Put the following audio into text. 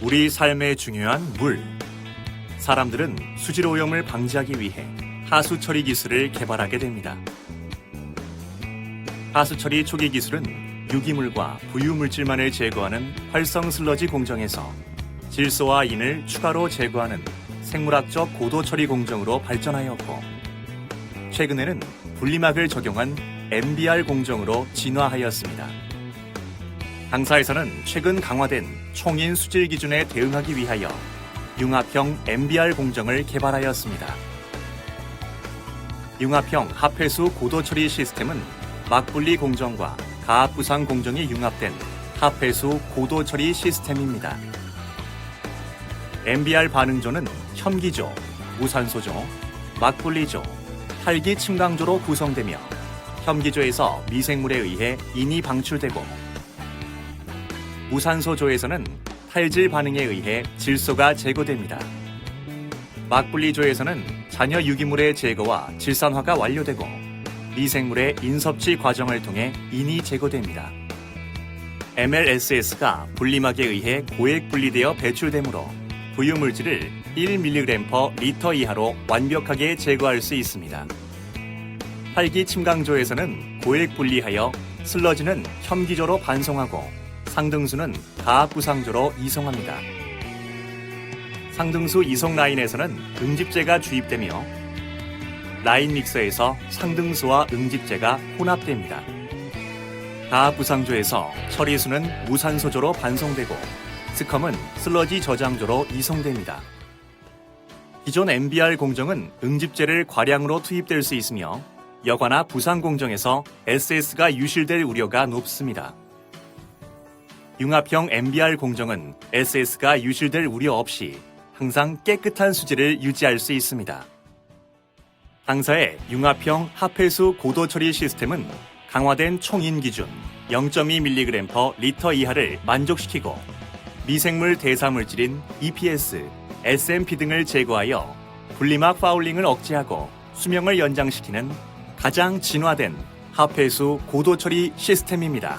우리 삶에 중요한 물. 사람들은 수질 오염을 방지하기 위해 하수 처리 기술을 개발하게 됩니다. 하수 처리 초기 기술은 유기물과 부유물질만을 제거하는 활성 슬러지 공정에서 질소와 인을 추가로 제거하는 생물학적 고도 처리 공정으로 발전하였고 최근에는 분리막을 적용한 MBR 공정으로 진화하였습니다. 당사에서는 최근 강화된 총인 수질 기준에 대응하기 위하여 융합형 MBR 공정을 개발하였습니다. 융합형 합회수 고도 처리 시스템은 막분리 공정과 가압 부상 공정이 융합된 합회수 고도 처리 시스템입니다. MBR 반응조는 혐기조, 무산소조, 막분리조, 탈기 침강조로 구성되며 혐기조에서 미생물에 의해 인이 방출되고 무산소조에서는 탈질 반응에 의해 질소가 제거됩니다. 막분리조에서는 잔여 유기물의 제거와 질산화가 완료되고 미생물의 인섭치 과정을 통해 인이 제거됩니다. MLSS가 분리막에 의해 고액 분리되어 배출되므로 부유물질을 1mg 리터 이하로 완벽하게 제거할 수 있습니다. 활기 침강조에서는 고액 분리하여 슬러지는 혐기조로 반송하고 상등수는 가압구상조로 이송합니다. 상등수 이송 라인에서는 응집제가 주입되며 라인 믹서에서 상등수와 응집제가 혼합됩니다. 가압구상조에서 처리수는 무산소조로 반송되고 스컴은 슬러지 저장조로 이송됩니다. 기존 MBR 공정은 응집제를 과량으로 투입될 수 있으며 여과나 부상 공정에서 SS가 유실될 우려가 높습니다. 융합형 MBR 공정은 SS가 유실될 우려 없이 항상 깨끗한 수질을 유지할 수 있습니다. 당사의 융합형 합회수 고도 처리 시스템은 강화된 총인 기준 0.2mg 리터 이하를 만족시키고 미생물 대사물질인 EPS, SMP 등을 제거하여 분리막 파울링을 억제하고 수명을 연장시키는 가장 진화된 합회수 고도 처리 시스템입니다.